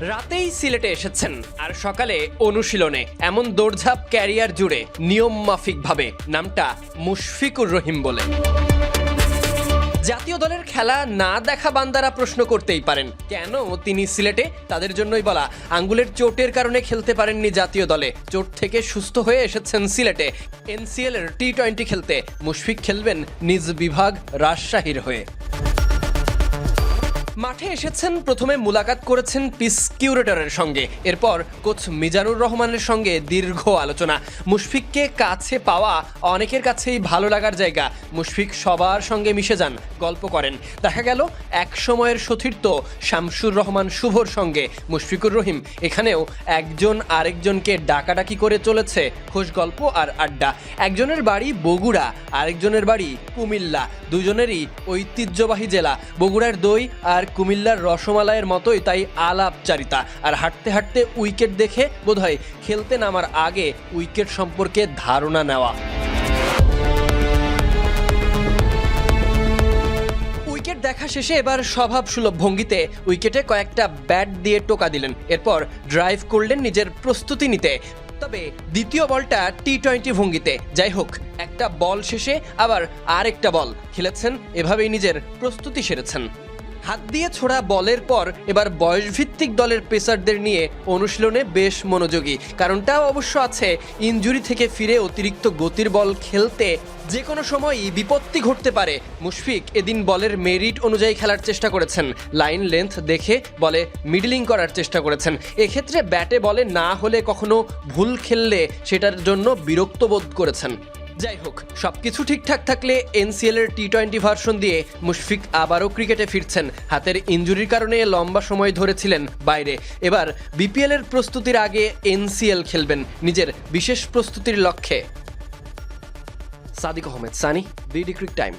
রাতেই সিলেটে এসেছেন, আর সকালে অনুশীলনে এমন দৌড়ঝাঁপ ক্যারিয়ার জুড়ে নিয়ম মাফিকভাবে নামটা মুশফিকুর রহিম বলে। জাতীয় দলের খেলা না দেখা বান্দারা প্রশ্ন করতেই পারেন, কেন তিনি সিলেটে? তাদের জন্যই বলা, আঙ্গুলের চোটের কারণে খেলতে পারেননি জাতীয় দলে। চোট থেকে সুস্থ হয়ে এসেছেন সিলেটে। এনসিএল এর টি টোয়েন্টি খেলতে মুশফিক খেলবেন নিজ বিভাগ রাজশাহীর হয়ে। মাঠে এসেছেন, প্রথমে মুলাকাত করেছেন পিস কিউরেটরের সঙ্গে। এরপর কোচ মিজানুর রহমানের সঙ্গে দীর্ঘ আলোচনা। মুশফিককে কাছে পাওয়া অনেকের কাছেই ভালো লাগার জায়গা। মুশফিক সবার সঙ্গে মিশে যান, গল্প করেন। দেখা গেল এক সময়ের সতীর্থ শামসুর রহমান শুভর সঙ্গে। মুশফিকুর রহিম, এখানেও একজন আরেকজনকে ডাকাডাকি করে চলেছে খোশ গল্প আর আড্ডা। একজনের বাড়ি বগুড়া, আরেকজনের বাড়ি কুমিল্লা। দুজনেরই ঐতিহ্যবাহী জেলা। বগুড়ার দই আর কুমিল্লার রসমালাইয়ের মতোই তাই আলাপচারিতা। আর হাঁটতে হাঁটতে উইকেট দেখে বোধহয় খেলতে নামার আগে উইকেট সম্পর্কে ধারণা নেওয়া। উইকেট দেখা শেষে এবার স্বভাব সুলভ ভঙ্গিতে উইকেটে কয়েকটা ব্যাট দিয়ে টোকা দিলেন। এরপর ড্রাইভ করলেন নিজের প্রস্তুতি নিতে। তবে দ্বিতীয় বলটা টি টোয়েন্টি ভঙ্গিতে। যাই হোক, একটা বল শেষে আবার আরেকটা বল। খেলেছেন, এভাবেই নিজের প্রস্তুতি সেরেছেন। হাত দিয়ে ছোড়া বলের পর এবার বয়সভিত্তিক দলের পেসারদের নিয়ে অনুশীলনে বেশ মনোযোগী। কারণটাও অবশ্য আছে, ইনজুরি থেকে ফিরে অতিরিক্ত গতির বল খেলতে যে কোনো সময়ই বিপত্তি ঘটতে পারে। মুশফিক এদিন বলের মেরিট অনুযায়ী খেলার চেষ্টা করেছেন। লাইন লেন্থ দেখে বলে মিডলিং করার চেষ্টা করেছেন। এক্ষেত্রে ব্যাটে বলে না হলে কখনো ভুল খেললে সেটার জন্য বিরক্ত বোধ করেছেন। যাই হোক, সবকিছু ঠিকঠাক থাকলে এনসিএল এর টি টোয়েন্টি ভার্সন দিয়ে মুশফিক আবারও ক্রিকেটে ফিরছেন। হাতের ইঞ্জুরির কারণে লম্বা সময় ধরেছিলেন বাইরে। এবার বিপিএল এর প্রস্তুতির আগে এনসিএল খেলবেন নিজের বিশেষ প্রস্তুতির লক্ষ্যে। Sadik Ahmed, Sunny BD cric time